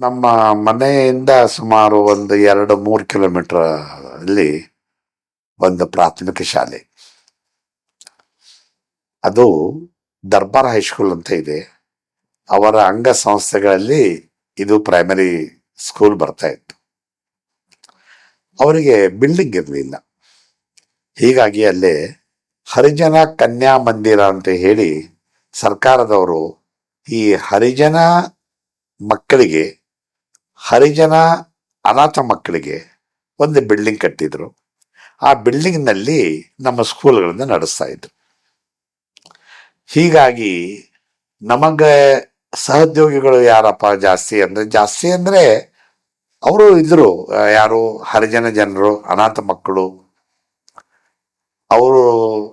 ನಮ್ಮ ಮನೆಯಿಂದ ಸುಮಾರು ಒಂದು ಎರಡು ಮೂರು ಕಿಲೋಮೀಟರ್ ಅಲ್ಲಿ ಒಂದು ಪ್ರಾಥಮಿಕ ಶಾಲೆ. ಅದು ದರ್ಬಾರ್ ಹೈಸ್ಕೂಲ್ ಅಂತ ಇದೆ. ಅವರ ಅಂಗ ಸಂಸ್ಥೆಗಳಲ್ಲಿ ಇದು ಪ್ರೈಮರಿ ಸ್ಕೂಲ್ ಬರ್ತಾ ಇತ್ತು. ಅವರಿಗೆ ಬಿಲ್ಡಿಂಗ್ ಇರಲಿಲ್ಲ. ಹೀಗಾಗಿ ಅಲ್ಲಿ ಹರಿಜನ ಕನ್ಯಾ ಮಂದಿರ ಅಂತ ಹೇಳಿ ಸರ್ಕಾರದವರು ಈ ಹರಿಜನ ಮಕ್ಕಳಿಗೆ ಹರಿಜನ ಅನಾಥ ಮಕ್ಕಳಿಗೆ ಒಂದು ಬಿಲ್ಡಿಂಗ್ ಕಟ್ಟಿದ್ರು. ಆ ಬಿಲ್ಡಿಂಗ್ನಲ್ಲಿ ನಮ್ಮ ಸ್ಕೂಲ್ಗಳನ್ನ ನಡೆಸ್ತಾ ಇದ್ರು. ಹೀಗಾಗಿ ನಮಗೆ ಸಹೋದ್ಯೋಗಿಗಳು ಯಾರಪ್ಪ ಜಾಸ್ತಿ ಅಂದ್ರೆ ಜಾಸ್ತಿ ಅಂದ್ರೆ ಅವರು ಇದ್ರು ಯಾರು ಹರಿಜನ ಜನರು, ಅನಾಥ ಮಕ್ಕಳು. ಅವರು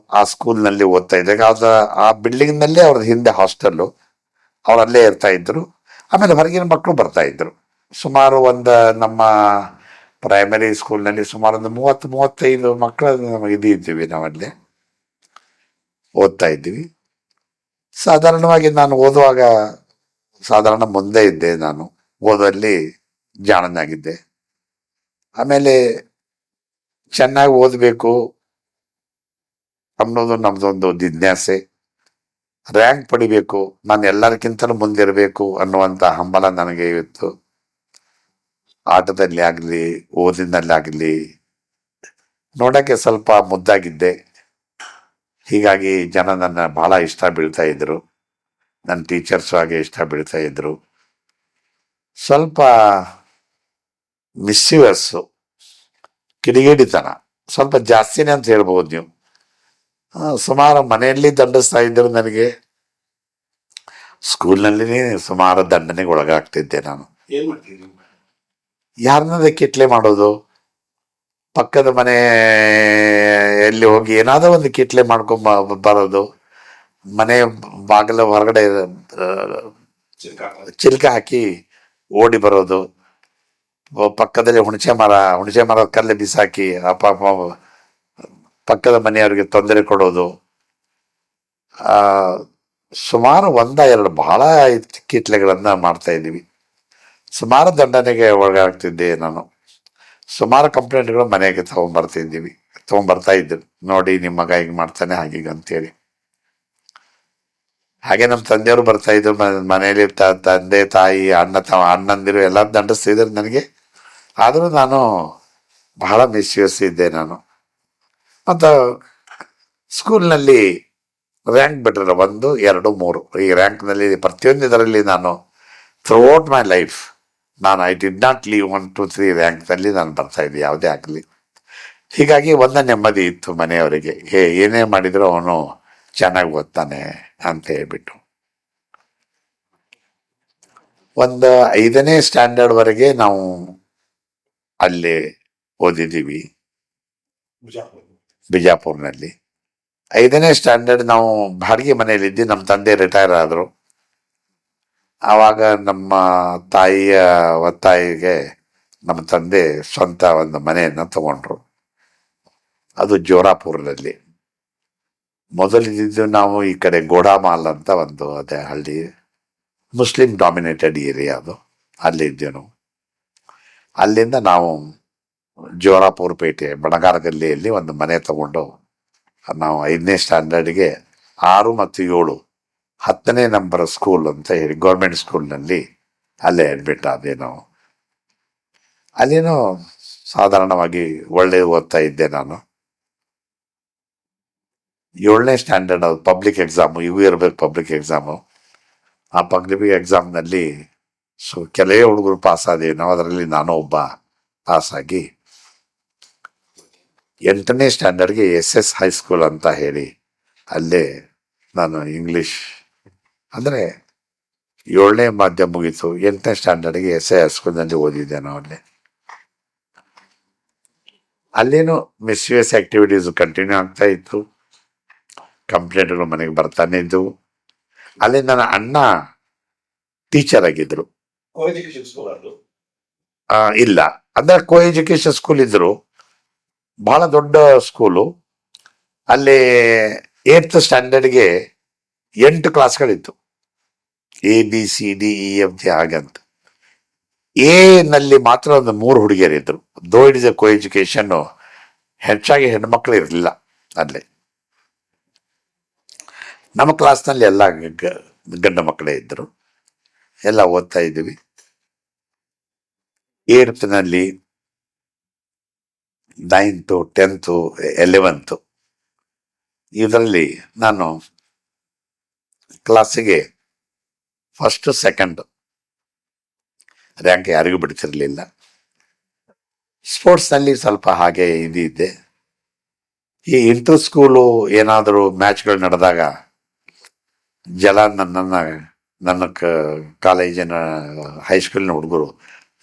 ಆ ಸ್ಕೂಲ್ನಲ್ಲಿ ಓದ್ತಾ ಇದ್ದಾಗ ಅದ ಆ ಬಿಲ್ಡಿಂಗ್ನಲ್ಲೇ ಅವ್ರದ್ದು ಅವ್ರ ಹಿಂದೆ ಹಾಸ್ಟೆಲ್ಲು ಅವರಲ್ಲೇ ಇರ್ತಾ ಇದ್ರು. ಆಮೇಲೆ ಹೊರಗಿನ ಮಕ್ಕಳು ಬರ್ತಾ ಇದ್ರು. ಸುಮಾರು ಒಂದು ನಮ್ಮ ಪ್ರೈಮರಿ ಸ್ಕೂಲ್ನಲ್ಲಿ ಸುಮಾರು ಒಂದು ಮೂವತ್ತು, ಮೂವತ್ತೈದು ಮಕ್ಕಳು ನಮಗೆ ಇದು ಇದ್ದೀವಿ ನಾವಲ್ಲಿ. ಓದ್ತಾ ಇದ್ದೀವಿ. ಸಾಧಾರಣವಾಗಿ ನಾನು ಓದುವಾಗ ಸಾಧಾರಣ ಮುಂದೆ ಇದ್ದೆ ನಾನು. ಓದಲ್ಲಿ ಜಾಣನಾಗಿದ್ದೆ. ಆಮೇಲೆ ಚೆನ್ನಾಗಿ ಓದಬೇಕು ಅನ್ನೋದು ನಮ್ದೊಂದು ಜಿಜ್ಞಾಸೆ. ರ್ಯಾಂಕ್ ಪಡಿಬೇಕು, ನಾನು ಎಲ್ಲರಿಗಿಂತಲೂ ಮುಂದಿರಬೇಕು ಅನ್ನುವಂಥ ಹಂಬಲ ನನಗೆ ಇತ್ತು. ಆಟದಲ್ಲಿ ಆಗಲಿ, ಓದಿನಲ್ಲಿ ಆಗಲಿ, ನೋಡಕ್ಕೆ ಸ್ವಲ್ಪ ಮುದ್ದಾಗಿದ್ದೆ. ಹೀಗಾಗಿ ಜನ ನನ್ನ ಬಹಳ ಇಷ್ಟ ಬೀಳ್ತಾ ಇದ್ರು. ನನ್ನ ಟೀಚರ್ಸು ಹಾಗೆ ಇಷ್ಟ ಬೀಳ್ತಾ ಇದ್ರು. ಸ್ವಲ್ಪ ಮಿಸ್ಸಿವಸ್ಸು ಕಿಡಿಗೇಡಿತನ. ಸ್ವಲ್ಪ ಜಾಸ್ತಿನೇ ಅಂತ ಹೇಳ್ಬೋದು ನೀವು. ಸುಮಾರು ಮನೆಯಲ್ಲಿ ದಂಡಿಸ್ತಾ ಇದ್ದರು ನನಗೆ. ಸ್ಕೂಲ್ನಲ್ಲಿ ಸುಮಾರು ದಂಡನೆಗೆ ಒಳಗಾಗ್ತಿದ್ದೆ ನಾನು. ಯಾರನ್ನ ಕಿಟ್ಲೆ ಮಾಡೋದು, ಪಕ್ಕದ ಮನೆ ಎಲ್ಲಿ ಹೋಗಿ ಏನಾದರೂ ಒಂದು ಕಿಟ್ಲೆ ಮಾಡ್ಕೊಂಡ್ ಬರೋದು, ಮನೆ ಬಾಗಿಲ ಹೊರಗಡೆ ಚಿಲ್ಕ ಹಾಕಿ ಓಡಿ ಬರೋದು ಪಕ್ಕದಲ್ಲಿ ಹುಣಸೆ ಮರ, ಹುಣಸೆ ಮರದ ಕಲ್ಲು ಬಿಸಾಕಿ ಅಪ್ಪ ಅಪ್ಪ ಪಕ್ಕದ ಮನೆಯವ್ರಿಗೆ ತೊಂದರೆ ಕೊಡೋದು, ಆ, ಸುಮಾರು ಒಂದ, ಎರಡು ಬಹಳ ಕಿಟ್ಲೆಗಳನ್ನ ಮಾಡ್ತಾ ಇದ್ದೀವಿ. ಸುಮಾರು ದಂಡನೆಗೆ ಒಳಗಾಗ್ತಿದ್ದೆ ನಾನು. ಸುಮಾರು ಕಂಪ್ಲೇಂಟ್ಗಳು ಮನೆಗೆ ತಗೊಂಡ್ಬರ್ತಿದ್ದೀವಿ ತಗೊಂಡ್ಬರ್ತಾ ಇದ್ದರು ನೋಡಿ, ನಿಮ್ಮ ಮಗ ಹಿಂಗೆ ಮಾಡ್ತಾನೆ, ಹಾಗೀಗ ಅಂತೇಳಿ. ಹಾಗೆ ನಮ್ಮ ತಂದೆಯವರು ಬರ್ತಾ ಇದ್ರು ಮನೆಯಲ್ಲಿ ತಂದೆ, ತಾಯಿ, ಅಣ್ಣ ತ ಅಣ್ಣಂದಿರು ಎಲ್ಲ ದಂಡಿಸ್ತಿದ್ರು ನನಗೆ. ಆದರೂ ನಾನು ಬಹಳ ಮಿಸ್ಯೂಸ್ ಇದ್ದೆ ನಾನು. ಮತ್ತು ಸ್ಕೂಲ್ನಲ್ಲಿ ರ್ಯಾಂಕ್ ಬಿಟ್ಟರೆ ಒಂದು, ಎರಡು, ಮೂರು. ಈ ರ್ಯಾಂಕ್ನಲ್ಲಿ ಪ್ರತಿಯೊಂದು ಇದರಲ್ಲಿ ನಾನು ಥ್ರೂಔಟ್ ಮೈ ಲೈಫ್ ನಾನು I did not leave one two three ರ್ಯಾಂಕ್ನಲ್ಲಿ ನಾನು ಬರ್ತಾ ಇದ್ದೆ ಯಾವುದೇ ಆಗಲಿ. ಹೀಗಾಗಿ ಒಂದು ನೆಮ್ಮದಿ ಇತ್ತು ಮನೆಯವರಿಗೆ. ಹೇ ಏನೇ ಮಾಡಿದ್ರು ಅವನು ಚೆನ್ನಾಗಿ ಓದ್ತಾನೆ ಅಂತ ಹೇಳ್ಬಿಟ್ಟು ಒಂದು ಐದನೇ ಸ್ಟ್ಯಾಂಡರ್ಡ್ವರೆಗೆ ನಾವು ಅಲ್ಲಿ ಓದಿದ್ದೀವಿ. ಬಿಜಾಪುರ್ನಲ್ಲಿ. ಐದನೇ ಸ್ಟ್ಯಾಂಡರ್ಡ್ ನಾವು ಬಾಡಿಗೆ ಮನೆಯಲ್ಲಿದ್ದು ನಮ್ಮ ತಂದೆ ರಿಟೈರ್ ಆದರು. ಆವಾಗ ನಮ್ಮ ತಾಯಿಯ ಒತ್ತಾಯಿಗೆ ನಮ್ಮ ತಂದೆ ಸ್ವಂತ ಒಂದು ಮನೆಯನ್ನು ತಗೊಂಡ್ರು. ಅದು ಜೋರಾಪುರದಲ್ಲಿ. ಮೊದಲಿದ್ದು ನಾವು ಈ ಕಡೆ ಗೋಡಾಮಾಲ್ ಅಂತ ಒಂದು ಅದೇ ಹಳ್ಳಿ, ಮುಸ್ಲಿಂ ಡಾಮಿನೇಟೆಡ್ ಏರಿಯಾ ಅದು. ಅಲ್ಲಿ ನಾವು ಅಲ್ಲಿಂದ ನಾವು ಜೋರಾಪುರ ಪೇಟೆ ಬಣಗಾರ ಗಲ್ಲಿಯಲ್ಲಿ ಒಂದು ಮನೆ ತಗೊಂಡು, ನಾವು ಐದನೇ ಸ್ಟ್ಯಾಂಡರ್ಡ್ಗೆ ಆರು ಮತ್ತು ಏಳು ಹತ್ತನೇ ನಂಬರ್ ಸ್ಕೂಲ್ ಅಂತ ಹೇಳಿ ಗೌರ್ಮೆಂಟ್ ಸ್ಕೂಲ್ನಲ್ಲಿ ಅಲ್ಲೇ ಅಡ್ಮಿಟ್ ಆದೇನೋ ಅಲ್ಲೇನೋ ಸಾಧಾರಣವಾಗಿ ಒಳ್ಳೆ ಓದ್ತಾ ಇದ್ದೆ ನಾನು. ಏಳನೇ ಸ್ಟ್ಯಾಂಡರ್ಡ್ ಅದು ಪಬ್ಲಿಕ್ ಎಕ್ಸಾಮು ಇವು ಇರಬೇಕು ಪಬ್ಲಿಕ್ ಎಕ್ಸಾಮು ಆ ಪಬ್ಲಿಕ್ ಎಕ್ಸಾಮ್ನಲ್ಲಿ ಸೊ ಕೆಲವೇ ಹುಡುಗರು ಪಾಸ್ ಆದೇನೋ ಅದರಲ್ಲಿ ನಾನು ಒಬ್ಬ ಪಾಸ್ ಆಗಿ. ಎಂಟನೇ ಸ್ಟ್ಯಾಂಡರ್ಡ್ಗೆ ಎಸ್ ಎಸ್ ಹೈಸ್ಕೂಲ್ ಅಂತ ಹೇಳಿ, ಅಲ್ಲೇ ನಾನು ಇಂಗ್ಲಿಷ್ ಅಂದರೆ ಏಳನೇ ಮಾಧ್ಯಮ ಮುಗೀತು ಎಂಟನೇ ಸ್ಟ್ಯಾಂಡರ್ಡ್ಗೆ ಎಸ್ ಐ ಹೈಸ್ಕೂಲ್ನಲ್ಲಿ ಓದಿದ್ದೆ ನಾವು ಅಲ್ಲಿ. ಅಲ್ಲೇನು ಮಿಸ್ಯೂಸ್ ಆಕ್ಟಿವಿಟೀಸ್ ಕಂಟಿನ್ಯೂ ಆಗ್ತಾ ಇತ್ತು. ಕಂಪ್ಲೇಂಟ್ಗಳು ಮನೆಗೆ ಬರ್ತಾನೆ ಇದ್ದವು ಅಲ್ಲಿ ನನ್ನ ಅಣ್ಣ ಟೀಚರ್ ಆಗಿದ್ರು ಇಲ್ಲ. ಅಂದ್ರೆ ಕೋ ಎಜುಕೇಶನ್ ಸ್ಕೂಲ್ ಇದ್ರು. ಬಹಳ ದೊಡ್ಡ ಸ್ಕೂಲು ಅಲ್ಲಿ ಏತ್ ಸ್ಟ್ಯಾಂಡರ್ಡ್ಗೆ ಎಂಟು ಕ್ಲಾಸ್ಗಳಿತ್ತು A B C D E F G ಹಾಗಂತ. ಎ ನಲ್ಲಿ ಮಾತ್ರ ಒಂದು ಮೂರು ಹುಡುಗಿಯರಿದ್ರು though it is a coeducation ಹೆಚ್ಚಾಗಿ ಹೆಣ್ಮಕ್ಳು ಇರಲಿಲ್ಲ ಅಲ್ಲಿ. ನಮ್ಮ ಕ್ಲಾಸ್ನಲ್ಲಿ ಎಲ್ಲ ಗಂಡ ಮಕ್ಕಳೇ ಇದ್ರು. ಎಲ್ಲ ಓದ್ತಾ ಇದ್ವಿ. ಏಡ್ತ್ನಲ್ಲಿ ನೈನ್ತು ಟೆಂತು ಎಲೆವೆಂತು ಇದರಲ್ಲಿ ನಾನು ಕ್ಲಾಸಿಗೆ ಫಸ್ಟ್ ಸೆಕೆಂಡ್ ರ್ಯಾಂಕ್ ಯಾರಿಗೂ ಬಿಡ್ತಿರ್ಲಿಲ್ಲ ಸ್ಪೋರ್ಟ್ಸ್ನಲ್ಲಿ ಸ್ವಲ್ಪ ಹಾಗೆ ಇದಿದ್ದೆ ಈ ಇಂಟರ್ ಸ್ಕೂಲು ಏನಾದರೂ ಮ್ಯಾಚ್ಗಳು ನಡೆದಾಗ ಜಲ ನನ್ನನ್ನು, ನನ್ನ ಕ ಕಾಲೇಜಿನ ಹೈಸ್ಕೂಲಿನ ಹುಡುಗರು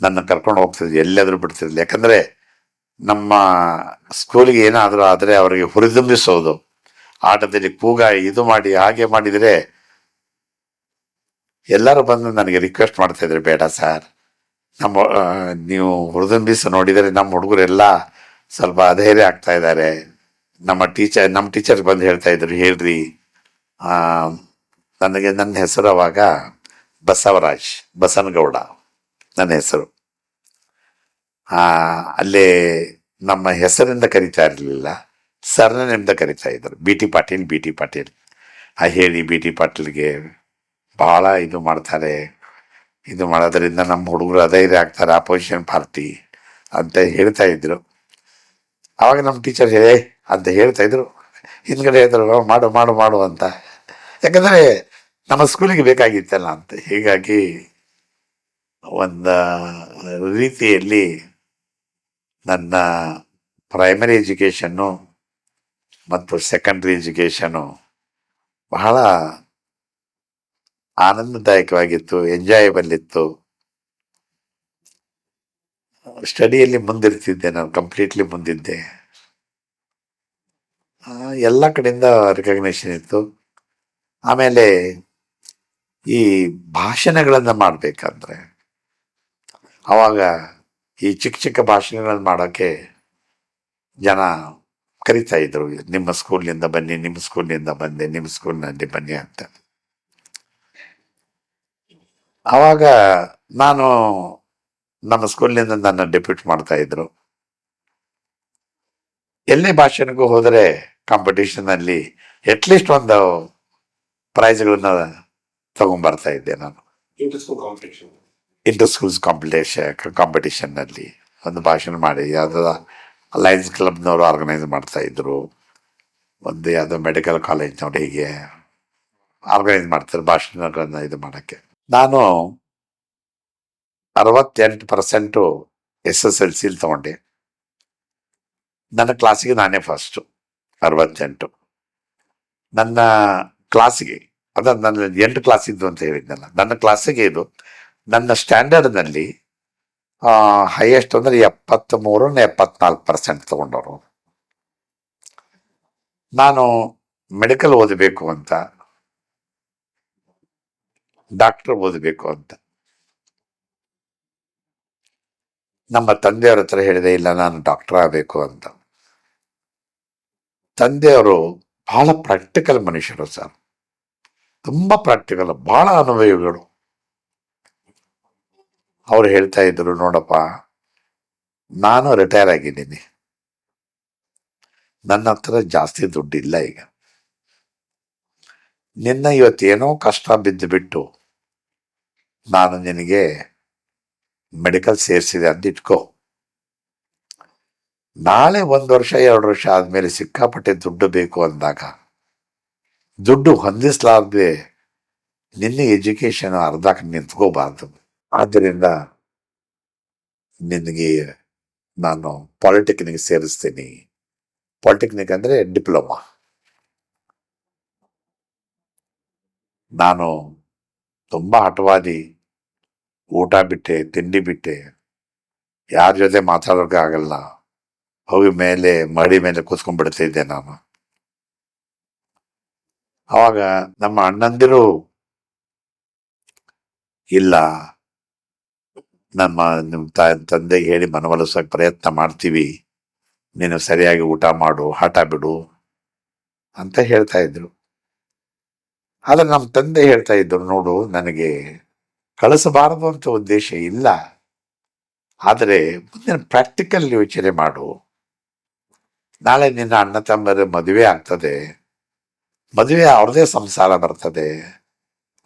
ನನ್ನ ಕರ್ಕೊಂಡು ಹೋಗ್ತಿದ್ರು. ಎಲ್ಲಾದರೂ ಬಿಡ್ತಿದ್ರು ಯಾಕಂದರೆ ನಮ್ಮ ಸ್ಕೂಲಿಗೆ ಏನಾದರೂ ಆದರೆ ಅವರಿಗೆ ಹುರಿದುಂಬಿಸೋದು. ಆಟದಲ್ಲಿ ಕೂಗ ಇದು ಮಾಡಿ, ಹಾಗೆ ಮಾಡಿದರೆ ಎಲ್ಲರೂ ಬಂದು ನನಗೆ ರಿಕ್ವೆಸ್ಟ್ ಮಾಡ್ತಾ ಇದ್ರೆ, ಬೇಡ ಸರ್ ನಮ್ಮ ನೀವು ಹುರಿದುಂಬಿಸಿ ನೋಡಿದರೆ ನಮ್ಮ ಹುಡುಗರೆಲ್ಲ ಸ್ವಲ್ಪ ಅಧೈರ್ಯ ಆಗ್ತಾ ಇದ್ದಾರೆ. ನಮ್ಮ ಟೀಚರ್ ನಮ್ಮ ಟೀಚರ್ ಬಂದು ಹೇಳ್ತಾ ಇದ್ರು, ಹೇಳ್ರಿ. ನನಗೆ ನನ್ನ ಹೆಸರು ಅವಾಗ ಬಸವರಾಜ್, ಬಸನಗೌಡ, ನನ್ನ ಹೆಸರು. ಅಲ್ಲೇ ನಮ್ಮ ಹೆಸರಿಂದ ಕರಿತಾ ಇರಲಿಲ್ಲ. ಸರ್ನಿಂದ ಕರಿತಾ ಇದ್ರು. B T Patil, B T Patil. ಆ, ಹೇಳಿ ಬಿ ಟಿ ಪಾಟೀಲ್ಗೆ ಭಾಳ ಇದು ಮಾಡ್ತಾರೆ. ಇದು ಮಾಡೋದ್ರಿಂದ ನಮ್ಮ ಹುಡುಗರು ಅಧೈರ್ಯ ಆಗ್ತಾರೆ ಅಪೋಸಿಷನ್ ಪಾರ್ಟಿ ಅಂತ ಹೇಳ್ತಾ ಇದ್ರು. ಆವಾಗ ನಮ್ಮ ಟೀಚರ್ ಹೇ ಅಂತ ಹೇಳ್ತಾ ಇದ್ರು. ಹಿಂದ್ಗಡೆ ಇದ್ರು ಮಾಡು ಮಾಡು ಮಾಡು ಅಂತ. ಯಾಕಂದರೆ ನಮ್ಮ ಸ್ಕೂಲಿಗೆ ಬೇಕಾಗಿತ್ತಲ್ಲ ಅಂತ. ಹೀಗಾಗಿ ಒಂದು ರೀತಿಯಲ್ಲಿ ನನ್ನ ಪ್ರೈಮರಿ ಎಜುಕೇಷನ್ನು ಮತ್ತು ಸೆಕೆಂಡ್ರಿ ಎಜುಕೇಷನು ಬಹಳ ಆನಂದದಾಯಕವಾಗಿತ್ತು ಎಂಜಾಯಬಲ್ ಇತ್ತು ಸ್ಟಡಿಯಲ್ಲಿ ಮುಂದಿರ್ತಿದ್ದೆ ನಾನು ಕಂಪ್ಲೀಟ್ಲಿ ಮುಂದಿದ್ದೆ. ಎಲ್ಲ ಕಡೆಯಿಂದ ರೆಕಗ್ನೇಷನ್ ಇತ್ತು. ಆಮೇಲೆ ಈ ಭಾಷಣಗಳನ್ನು ಮಾಡಬೇಕಂದ್ರೆ, ಅವಾಗ ಈ ಚಿಕ್ಕ ಚಿಕ್ಕ ಭಾಷಣಗಳನ್ನು ಮಾಡೋಕ್ಕೆ ಜನ ಕರಿತಾ ಇದ್ರು. ನಿಮ್ಮ ಸ್ಕೂಲ್ನಿಂದ ಬನ್ನಿ, ನಿಮ್ಮ ಸ್ಕೂಲ್ನಿಂದ ಬಂದೆ, ನಿಮ್ಮ ಸ್ಕೂಲ್ನಲ್ಲಿ ಬನ್ನಿ ಅಂತ. ಆವಾಗ ನಾನು ನಮ್ಮ ಸ್ಕೂಲ್ನಿಂದ ನನ್ನ ಡೆಪ್ಯೂಟ್ ಮಾಡ್ತಾ ಇದ್ರು. ಎಲ್ಲೇ ಭಾಷಣಕ್ಕೂ ಹೋದರೆ ಕಾಂಪಿಟೇಷನಲ್ಲಿ ಅಟ್ಲೀಸ್ಟ್ ಒಂದು ಪ್ರೈಸ್ಗಳನ್ನ ತಗೊಂಡ್ಬರ್ತಾ ಇದ್ದೆ ನಾನು. ಇಂಟರ್ ಸ್ಕೂಲ್ಸ್ ಕಾಂಪಿಟೇಷನ್ ಕಾಂಪಿಟೇಷನ್ನಲ್ಲಿ ಒಂದು ಭಾಷಣ ಮಾಡಿ ಯಾವುದೋ ಲಯನ್ಸ್ ಕ್ಲಬ್ನವರು ಆರ್ಗನೈಸ್ ಮಾಡ್ತಾ ಇದ್ರು. ಒಂದು ಯಾವುದೋ ಮೆಡಿಕಲ್ ಕಾಲೇಜ್ನವ್ರು ಹೀಗೆ ಆರ್ಗನೈಸ್ ಮಾಡ್ತಾರೆ ಭಾಷಣಗಳನ್ನ ಇದು ಮಾಡೋಕ್ಕೆ. ನಾನು ಅರವತ್ತೆಂಟು percent S S L C ತಗೊಂಡೆ ನನ್ನ ಕ್ಲಾಸಿಗೆ ನಾನೇ ಫಸ್ಟು ಅರವತ್ತೆಂಟು ನನ್ನ ಕ್ಲಾಸಿಗೆ ಅದ ನನ್ನ ಎಂಟು ಕ್ಲಾಸ್ ಇದ್ದು ಅಂತ ಹೇಳಿದ್ನಲ್ಲ ನನ್ನ ಕ್ಲಾಸಿಗೆ ಇದು ನನ್ನ ಸ್ಟ್ಯಾಂಡರ್ಡ್ನಲ್ಲಿ ಹೈಯೆಸ್ಟ್ ಅಂದ್ರೆ ಎಪ್ಪತ್ತ್ ಮೂರು ಎಪ್ಪತ್ನಾಲ್ಕು ಪರ್ಸೆಂಟ್ ತಗೊಂಡವರು ನಾನು ಮೆಡಿಕಲ್ ಓದಬೇಕು ಅಂತ ಡಾಕ್ಟರ್ ಓದಬೇಕು ಅಂತ. ನಮ್ಮ ತಂದೆಯವ್ರ ಹತ್ರ ಹೇಳಿದೆ, ಇಲ್ಲ, ನಾನು ಡಾಕ್ಟರ್ ಆಗಬೇಕು ಅಂತ. ತಂದೆಯವರು ಬಹಳ ಪ್ರಾಕ್ಟಿಕಲ್ ಮನುಷ್ಯರು ಸರ್. ತುಂಬ ಪ್ರಾಕ್ಟಿಕಲ್, ಬಹಳ ಅನುಭವಿಗಳು. ಅವ್ರು ಹೇಳ್ತಾ ಇದ್ರು, ನೋಡಪ್ಪ, ನಾನು ರಿಟೈರ್ ಆಗಿದ್ದೀನಿ. ನನ್ನ ಹತ್ರ ಜಾಸ್ತಿ ದುಡ್ಡಿಲ್ಲ ಈಗ. ನಿನ್ನ ಇವತ್ತೇನೋ ಕಷ್ಟ ಬಿದ್ದು ಬಿಟ್ಟು ನಾನು ನಿನಗೆ ಮೆಡಿಕಲ್ ಸೇರಿಸಿದೆ ಅಂತ ಇಟ್ಕೋ. ನಾಳೆ ಒಂದು ವರ್ಷ, ಎರಡು ವರ್ಷ ಆದಮೇಲೆ ಸಿಕ್ಕಾಪಟ್ಟೆ ದುಡ್ಡು ಬೇಕು ಅಂದಾಗ, ದುಡ್ಡು ಹೊಂದಿಸ್ಲಾರ್ದೆ ನಿನ್ನ ಎಜುಕೇಶನ್ ಅರ್ಧಕ್ಕೆ ನಿಂತ್ಕೋಬಾರ್ದು. ಆದ್ದರಿಂದ ನಿನಗೆ ನಾನು ಪಾಲಿಟೆಕ್ನಿಕ್ ಸೇರಿಸ್ತೀನಿ. ಪಾಲಿಟೆಕ್ನಿಕ್ ಅಂದರೆ ಡಿಪ್ಲೊಮಾ ನಾನು ತುಂಬಾ ಹಠವಾದಿ ಊಟ ಬಿಟ್ಟೆ, ತಿಂಡಿ ಬಿಟ್ಟೆ, ಯಾರ ಜೊತೆ ಮಾತಾಡೋಕೆ ಆಗಲ್ಲ. ಹೋಗಿ ಮೇಲೆ ಮಡಿ ಮೇಲೆ ಕೂತ್ಕೊಂಡ್ಬಿಡ್ತಾ ಇದ್ದೆ ನಾನು. ಅವಾಗ ನಮ್ಮ ಅಣ್ಣಂದಿರು ಇಲ್ಲ, ನಮ್ಮ ನಿಮ್ಮ ತ- ತಂದೆ ಹೇಳಿ ಮನವೊಲಿಸೋಕೆ ಪ್ರಯತ್ನ ಮಾಡ್ತೀವಿ, ನೀನು ಸರಿಯಾಗಿ ಊಟ ಮಾಡು, ಹಠ ಬಿಡು ಅಂತ ಹೇಳ್ತಾ ಇದ್ರು. ಆದ್ರೆ ನಮ್ಮ ತಂದೆ ಹೇಳ್ತಾ ಇದ್ರು, ನೋಡು, ನನಗೆ ಕಳಿಸಬಾರದು ಅಂತ ಉದ್ದೇಶ ಇಲ್ಲ. ಆದರೆ ಮುಂದಿನ ಪ್ರಾಕ್ಟಿಕಲ್ ಯೋಚನೆ ಮಾಡು. ನಾಳೆ ನಿನ್ನ ಅಣ್ಣ ತಮ್ಮರ ಮದುವೆ ಆಗ್ತದೆ. ಮದುವೆ ಅವ್ರದೇ ಸಂಸಾರ ಬರ್ತದೆ.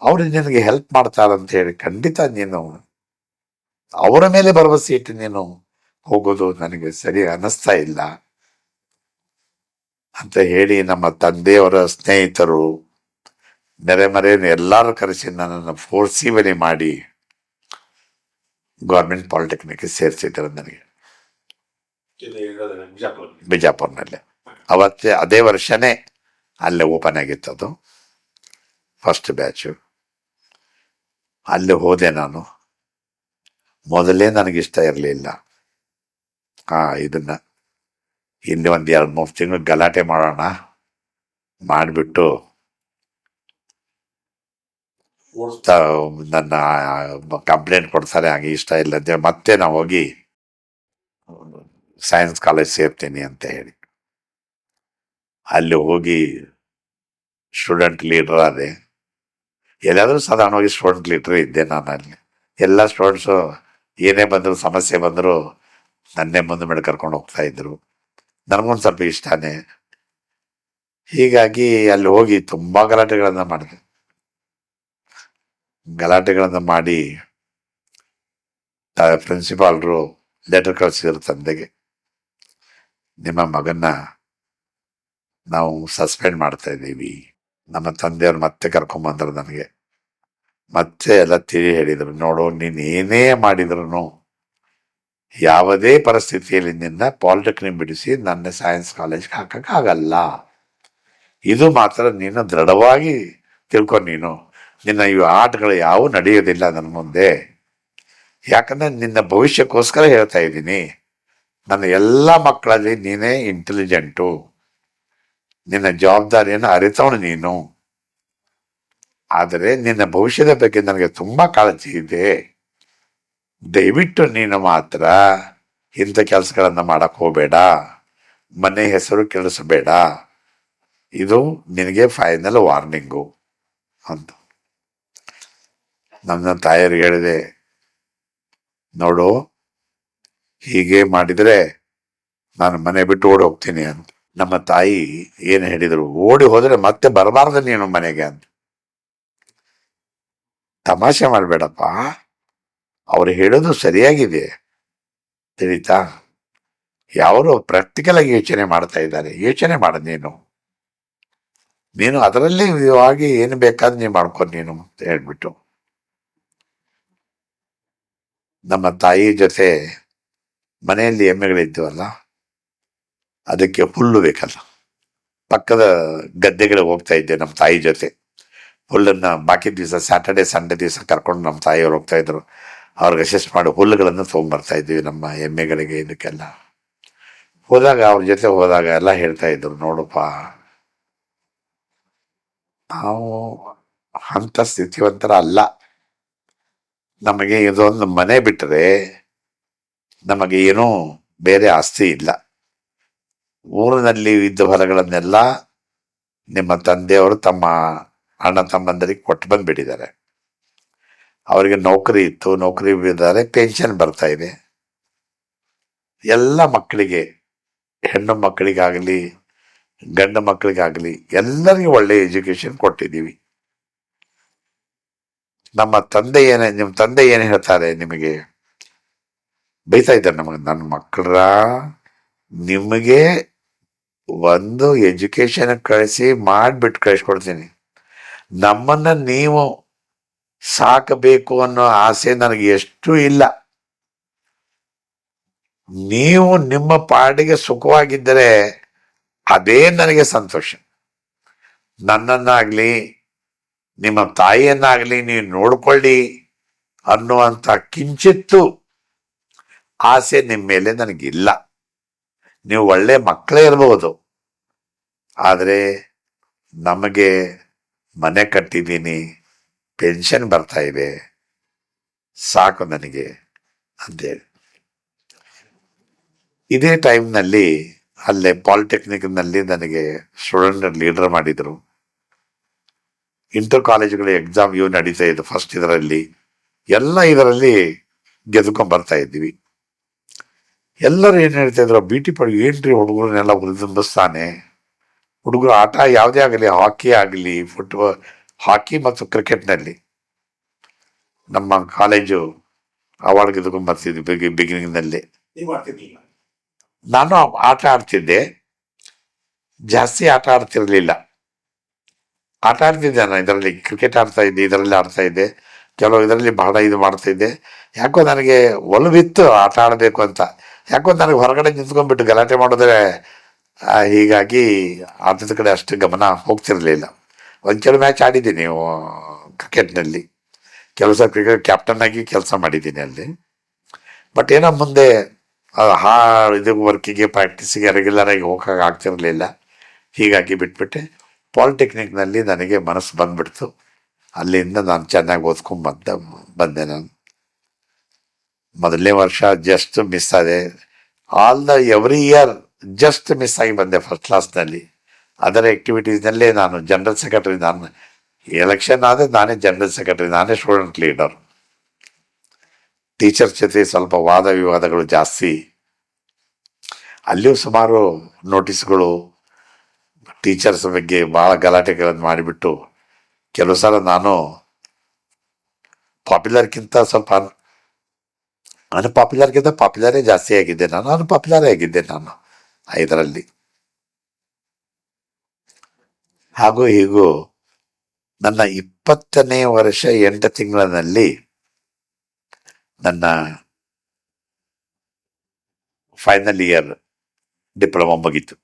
ಅವರು ನಿನಗೆ ಹೆಲ್ಪ್ ಮಾಡ್ತಾರಂತ ಹೇಳಿ ಖಂಡಿತ ನೀನು ಅವರ ಮೇಲೆ ಭರವಸೆ ಇಟ್ಟು ನೀನು ಹೋಗೋದು ನನಗೆ ಸರಿ ಅನ್ನಿಸ್ತಾ ಇಲ್ಲ ಅಂತ ಹೇಳಿ ನಮ್ಮ ತಂದೆಯವರ ಸ್ನೇಹಿತರು ನೆರೆಮರೆಯನ್ನು ಎಲ್ಲರೂ ಕರೆಸಿ ನನ್ನನ್ನು ಫೋರ್ಸಿವಲಿ ಮಾಡಿ ಗೌರ್ಮೆಂಟ್ ಪಾಲಿಟೆಕ್ನಿಕ್ ಸೇರಿಸಿದ್ರು ನನಗೆ. ಬಿಜಾಪುರ್ನಲ್ಲಿ. ಅವತ್ತೇ ಅದೇ ವರ್ಷನೇ ಅಲ್ಲೇ ಓಪನ್ ಆಗಿತ್ತು ಅದು. First batch. ಅಲ್ಲಿ ಹೋದೆ ನಾನು. ಮೊದಲೇ ನನಗಿಷ್ಟ ಇರಲಿಲ್ಲ. ಆ ಇದನ್ನ. ಇಲ್ಲಿ ಒಂದು ಎರಡು ಮೂರು ತಿಂಗಳು ಗಲಾಟೆ ಮಾಡೋಣ. ಮಾಡಿಬಿಟ್ಟು ನನ್ನ ಕಂಪ್ಲೇಂಟ್ ಕೊಡ್ತಾರೆ, ಹಾಗೆ ಇಷ್ಟ ಇಲ್ಲ ಅಂತ ಹೇಳಿ ಮತ್ತೆ ನಾವು ಹೋಗಿ ಸೈನ್ಸ್ ಕಾಲೇಜ್ ಸೇರ್ತೀನಿ ಅಂತ ಹೇಳಿ. ಅಲ್ಲಿ ಹೋಗಿ ಸ್ಟೂಡೆಂಟ್ ಲೀಡರ್ ಅದೇ ಎಲ್ಲಾದರೂ ಸಾಧಾರಣವಾಗಿ ಸ್ಟೂಡೆಂಟ್ ಲೀಡರ್ ಇದ್ದೆ ನಾನು ಅಲ್ಲಿ. ಎಲ್ಲ ಸ್ಟೂಡೆಂಟ್ಸು ಏನೇ ಬಂದರೂ, ಸಮಸ್ಯೆ ಬಂದರೂ ನನ್ನೇ ಮುಂದೆ ಮೇಲೆ ಕರ್ಕೊಂಡು ಹೋಗ್ತಾ ಇದ್ರು. ನನಗೊಂದು ಸ್ವಲ್ಪ ಇಷ್ಟನೇ. ಹೀಗಾಗಿ ಅಲ್ಲಿ ಹೋಗಿ ತುಂಬ ಗಲಾಟೆಗಳನ್ನು ಮಾಡಿದೆ. ಗಲಾಟೆಗಳನ್ನ ಮಾಡಿ ಪ್ರಿನ್ಸಿಪಾಲ್ರು ಲೆಟರ್ ಕಳಿಸಿದ್ರು ತಂದೆಗೆ. ನಿಮ್ಮ ಮಗನ್ನ ನಾವು ಸಸ್ಪೆಂಡ್ ಮಾಡ್ತಾ ಇದ್ದೀವಿ. ನಮ್ಮ ತಂದೆಯವ್ರು ಮತ್ತೆ ಕರ್ಕೊಂಬಂದ್ರು ನನಗೆ ಮತ್ತೆ ಎಲ್ಲ ತಿಳಿ ಹೇಳಿದ್ರು. ನೋಡು, ನೀನು ಏನೇ ಮಾಡಿದ್ರು ಯಾವುದೇ ಪರಿಸ್ಥಿತಿಯಲ್ಲಿ ನಿನ್ನ ಪಾಲಿಟೆಕ್ನಿಕ್ ಬಿಡಿಸಿ ನನ್ನ ಸೈನ್ಸ್ ಕಾಲೇಜ್ಗೆ ಹಾಕಕ್ಕಾಗಲ್ಲ. ಇದು ಮಾತ್ರ ನೀನು ದೃಢವಾಗಿ ತಿಳ್ಕೊ ನೀನು. ನಿನ್ನ ಈ ಆಟಗಳು ಯಾವೂ ನಡೆಯೋದಿಲ್ಲ ನನ್ನ ಮುಂದೆ. ಯಾಕಂದ್ರೆ ನಿನ್ನ ಭವಿಷ್ಯಕ್ಕೋಸ್ಕರ ಹೇಳ್ತಾ ಇದ್ದೀನಿ. ನನ್ನ ಎಲ್ಲ ಮಕ್ಕಳಲ್ಲಿ ನೀನೇ ಇಂಟೆಲಿಜೆಂಟು ನಿನ್ನ ಜವಾಬ್ದಾರಿಯನ್ನು ಅರಿತವನು ನೀನು. ಆದರೆ ನಿನ್ನ ಭವಿಷ್ಯದ ಬಗ್ಗೆ ನನಗೆ ತುಂಬ ಕಾಳಜಿ ಇದೆ. ದಯವಿಟ್ಟು ನೀನು ಮಾತ್ರ ಇಂಥ ಕೆಲಸಗಳನ್ನು ಮಾಡಕ್ಕೆ ಹೋಗಬೇಡ. ಮನೆ ಹೆಸರು ಕೆಡಿಸಬೇಡ ಇದು ನಿನಗೆ ಫೈನಲ್ ವಾರ್ನಿಂಗು ಅಂತ. ನನ್ನ ತಾಯಿಯರಿಗೆ ಹೇಳಿದೆ ನೋಡು, ಹೀಗೆ ಮಾಡಿದರೆ ನಾನು ಮನೆ ಬಿಟ್ಟು ಓಡಿ ಹೋಗ್ತೀನಿ ಅಂತ. ನಮ್ಮ ತಾಯಿ ಏನು ಹೇಳಿದರು? ಓಡಿ ಹೋದರೆ ಮತ್ತೆ ಬರಬಾರ್ದು ನೀನು ಮನೆಗೆ ಅಂತ. ತಮಾಷೆ ಮಾಡಬೇಡಪ್ಪ. ಅವ್ರು ಹೇಳೋದು ಸರಿಯಾಗಿದೆ. ತಿಳಿತಾ? ಯಾರು ಪ್ರಾಕ್ಟಿಕಲ್ ಆಗಿ ಯೋಚನೆ ಮಾಡ್ತಾ ಇದ್ದಾರೆ. ಯೋಚನೆ ಮಾಡ ನೀನು. ನೀನು ಅದರಲ್ಲಿ ಆಗಿ ಏನು ಬೇಕಾದ್ರೆ ನೀನು ಮಾಡ್ಕೊ ನೀನು ಅಂತ ಹೇಳ್ಬಿಟ್ಟು. ನಮ್ಮ ತಾಯಿ ಜೊತೆ ಮನೆಯಲ್ಲಿ ಎಮ್ಮೆಗಳಿದ್ವಲ್ಲ ಅದಕ್ಕೆ ಹುಲ್ಲು ಬೇಕಲ್ಲ. ಪಕ್ಕದ ಗದ್ದೆಗಳಿಗೆ ಹೋಗ್ತಾ ಇದ್ದೆ ನಮ್ಮ ತಾಯಿ ಜೊತೆ. ಹುಲ್ಲನ್ನು ಬಾಕಿ ದಿವಸ ಸ್ಯಾಟರ್ಡೆ ಸಂಡೇ ದಿವಸ ಕರ್ಕೊಂಡು ನಮ್ಮ ತಾಯಿಯವ್ರು ಹೋಗ್ತಾ ಇದ್ರು. ಅವ್ರಿಗೆ ಅಸಿಸ್ಟ್ ಮಾಡಿ ಹುಲ್ಲುಗಳನ್ನು ತೊಗೊಂಡ್ಬರ್ತಾ ಇದ್ವಿ ನಮ್ಮ ಎಮ್ಮೆಗಳಿಗೆ ಇದಕ್ಕೆಲ್ಲ. ಹೋದಾಗ ಅವ್ರ ಜೊತೆ ಹೋದಾಗ ಎಲ್ಲ ಹೇಳ್ತಾ ಇದ್ರು, ನೋಡಪ್ಪ, ನಾವು ಅಂತ ಸ್ಥಿತಿವಂತರ ಅಲ್ಲ. ನಮಗೆ ಇದೊಂದು ಮನೆ ಬಿಟ್ಟರೆ ನಮಗೆ ಏನೂ ಬೇರೆ ಆಸ್ತಿ ಇಲ್ಲ. ಊರಿನಲ್ಲಿ ಇದ್ದ ಹೊಲಗಳನ್ನೆಲ್ಲ ನಿಮ್ಮ ತಂದೆಯವರು ತಮ್ಮ ಅಣ್ಣ ತಮ್ಮಂದರಿಗೆ ಕೊಟ್ಟು ಬಂದುಬಿಟ್ಟಿದ್ದಾರೆ. ಅವರಿಗೆ ನೌಕರಿ ಇತ್ತು, ನೌಕರಿ ಬಿದ್ದಾರೆ ಪೆನ್ಷನ್ ಬರ್ತಾ ಇದೆ. ಎಲ್ಲ ಮಕ್ಕಳಿಗೆ, ಹೆಣ್ಣು ಮಕ್ಕಳಿಗಾಗಲಿ, ಗಂಡು ಮಕ್ಕಳಿಗಾಗಲಿ ಎಲ್ಲರಿಗೂ ಒಳ್ಳೆಯ ಎಜುಕೇಶನ್ ಕೊಟ್ಟಿದ್ದೀವಿ. ನಮ್ಮ ತಂದೆ ಏನೇ, ನಿಮ್ಮ ತಂದೆ ಏನು ಹೇಳ್ತಾರೆ ನಿಮಗೆ? ಬೈತಾ ಇದ್ದಾರೆ ನಮಗೆ, ನನ್ನ ಮಕ್ಕಳ ನಿಮಗೆ ಒಂದು ಎಜುಕೇಶನ್ ಕಳಿಸಿ ಮಾಡಿಬಿಟ್ಟು ಕಳಿಸ್ಕೊಡ್ತೀನಿ. ನಮ್ಮನ್ನ ನೀವು ಸಾಕಬೇಕು ಅನ್ನೋ ಆಸೆ ನನಗೆ ಎಷ್ಟು ಇಲ್ಲ. ನೀವು ನಿಮ್ಮ ಪಾಡಿಗೆ ಸುಖವಾಗಿದ್ದರೆ ಅದೇ ನನಗೆ ಸಂತೋಷ. ನನ್ನನ್ನಾಗ್ಲಿ ನಿಮ್ಮ ತಾಯಿಯನ್ನಾಗಲಿ ನೀವು ನೋಡ್ಕೊಳ್ಳಿ ಅನ್ನುವಂಥ ಕಿಂಚಿತ್ತು ಆಸೆ ನಿಮ್ಮ ಮೇಲೆ ನನಗಿಲ್ಲ. ನೀವು ಒಳ್ಳೆ ಮಕ್ಕಳೇ ಇರಬಹುದು ಆದರೆ ನಮಗೆ ಮನೆ ಕಟ್ಟಿದ್ದೀನಿ, ಪೆನ್ಷನ್ ಬರ್ತಾ ಇದೆ, ಸಾಕು ನನಗೆ ಅಂತೇಳಿ ಇದೇ ಟೈಮ್ನಲ್ಲಿ ಅಲ್ಲೇ ಪಾಲಿಟೆಕ್ನಿಕ್ನಲ್ಲಿ ನನಗೆ ಸ್ಟೂಡೆಂಟ್ ಲೀಡರ್ ಮಾಡಿದರು. ಇಂಟರ್ ಕಾಲೇಜುಗಳ ಎಕ್ಸಾಮ್ ಇವು ನಡೀತಾ ಇದ್ದು ಫಸ್ಟ್ ಇದರಲ್ಲಿ. ಎಲ್ಲ ಇದರಲ್ಲಿ ಗೆದ್ಕೊಂಡ್ ಬರ್ತಾ ಇದ್ದೀವಿ. ಎಲ್ಲರೂ ಏನು ಹೇಳ್ತಿದ್ರು ಬಿ ಟಿ ಪಡೆಯು ಏನ್ರಿ ಹುಡುಗರನ್ನೆಲ್ಲ ಹುರಿದುಂಬಿಸ್ತಾನೆ ಹುಡುಗರು ಆಟ ಯಾವುದೇ ಆಗಲಿ ಹಾಕಿ ಆಗಲಿ ಫುಟ್ಬಾಲ್ ಹಾಕಿ ಮತ್ತು ಕ್ರಿಕೆಟ್ನಲ್ಲಿ ನಮ್ಮ ಕಾಲೇಜು ಅವಾರ್ಡ್ ಗೆದ್ಕೊಂಡು ಬರ್ತಿದ್ವಿ ಬಿಗಿನಿಂಗ್ನಲ್ಲಿ ನಾನು ಆಟ ಆಡ್ತಿದ್ದೆ. ಜಾಸ್ತಿ ಆಟ ಆಡ್ತಿರ್ಲಿಲ್ಲ. ಆಟ ಆಡ್ತಿದ್ದೆ ನಾನು ಇದರಲ್ಲಿ ಕ್ರಿಕೆಟ್ ಆಡ್ತಾ ಇದ್ದೆ, ಇದರಲ್ಲಿ ಆಡ್ತಾ ಇದ್ದೆ. ಕೆಲವು ಇದರಲ್ಲಿ ಬಹಳ ಇದು ಮಾಡ್ತಾ ಇದ್ದೆ. ಯಾಕೋ ನನಗೆ ಒಲವಿತ್ತು ಆಟ ಆಡಬೇಕು ಅಂತ. ಯಾಕೋ ನನಗೆ ಹೊರಗಡೆ ನಿಂತ್ಕೊಂಡ್ಬಿಟ್ಟು ಗಲಾಟೆ ಮಾಡಿದ್ರೆ ಹೀಗಾಗಿ ಆಟದ ಕಡೆ ಅಷ್ಟು ಗಮನ ಹೋಗ್ತಿರಲಿಲ್ಲ. ಒಂದು ಕೆಲವು ಮ್ಯಾಚ್ ಆಡಿದ್ದೀನಿ ಕ್ರಿಕೆಟ್ನಲ್ಲಿ ಕೆಲಸ ಕ್ರಿಕೆಟ್ ಕ್ಯಾಪ್ಟನ್ ಆಗಿ ಕೆಲಸ ಮಾಡಿದ್ದೀನಿ ಅಲ್ಲಿ. ಬಟ್ ಏನೋ ಮುಂದೆ ಹಾ ಇದು ವರ್ಕಿಗೆ ಪ್ರಾಕ್ಟೀಸಿಗೆ ರೆಗ್ಯುಲರ್ ಆಗಿ ಹೀಗಾಗಿ ಬಿಟ್ಬಿಟ್ಟೆ. ಪಾಲಿಟೆಕ್ನಿಕ್ನಲ್ಲಿ ನನಗೆ ಮನಸ್ಸು ಬಂದ್ಬಿಡ್ತು. ಅಲ್ಲಿಂದ ನಾನು ಚೆನ್ನಾಗಿ ಓದ್ಕೊಂಡು ಬಂದ ನಾನು. ಮೊದಲನೇ ವರ್ಷ ಜಸ್ಟ್ ಮಿಸ್ ಆದೆ. All the every year just miss ಆಗಿ ಬಂದೆ ಫಸ್ಟ್ ಕ್ಲಾಸ್ನಲ್ಲಿ ಅದರ ಆ್ಯಕ್ಟಿವಿಟೀಸ್ನಲ್ಲೇ ನಾನು ಜನರಲ್ ಸೆಕ್ರೆಟರಿ ನಾನು ಎಲೆಕ್ಷನ್ ಆದರೆ ನಾನೇ ಜನರಲ್ ಸೆಕ್ರೆಟರಿ ನಾನೇ ಸ್ಟೂಡೆಂಟ್ ಲೀಡರ್ ಟೀಚರ್ ಜೊತೆ ಸ್ವಲ್ಪ ವಾದ ವಿವಾದಗಳು ಜಾಸ್ತಿ. ಅಲ್ಲಿಯೂ ಸುಮಾರು ನೋಟಿಸ್ಗಳು ಟೀಚರ್ಸ್ ಬಗ್ಗೆ ಭಾಳ ಗಲಾಟೆಗಳನ್ನು ಮಾಡಿಬಿಟ್ಟು ಕೆಲವು ಸಲ ನಾನು ಪಾಪ್ಯುಲರ್ಗಿಂತ ಸ್ವಲ್ಪ ಅನ್ ಅನ್ಪಾಪ್ಯುಲರ್ಗಿಂತ ಪಾಪ್ಯುಲರೇ ಜಾಸ್ತಿ ಆಗಿದ್ದೆ ನಾನು ಅನ್ಪಾಪ್ಯುಲರೇ ಆಗಿದ್ದೆ ನಾನು ಇದರಲ್ಲಿ ಹಾಗೂ ಹೀಗೂ ನನ್ನ ಇಪ್ಪತ್ತನೇ ವರ್ಷ ಎಂಟು ತಿಂಗಳಿನಲ್ಲಿ ನನ್ನ ಫೈನಲ್ ಇಯರ್ ಡಿಪ್ಲೊಮಾ ಮುಗೀತು.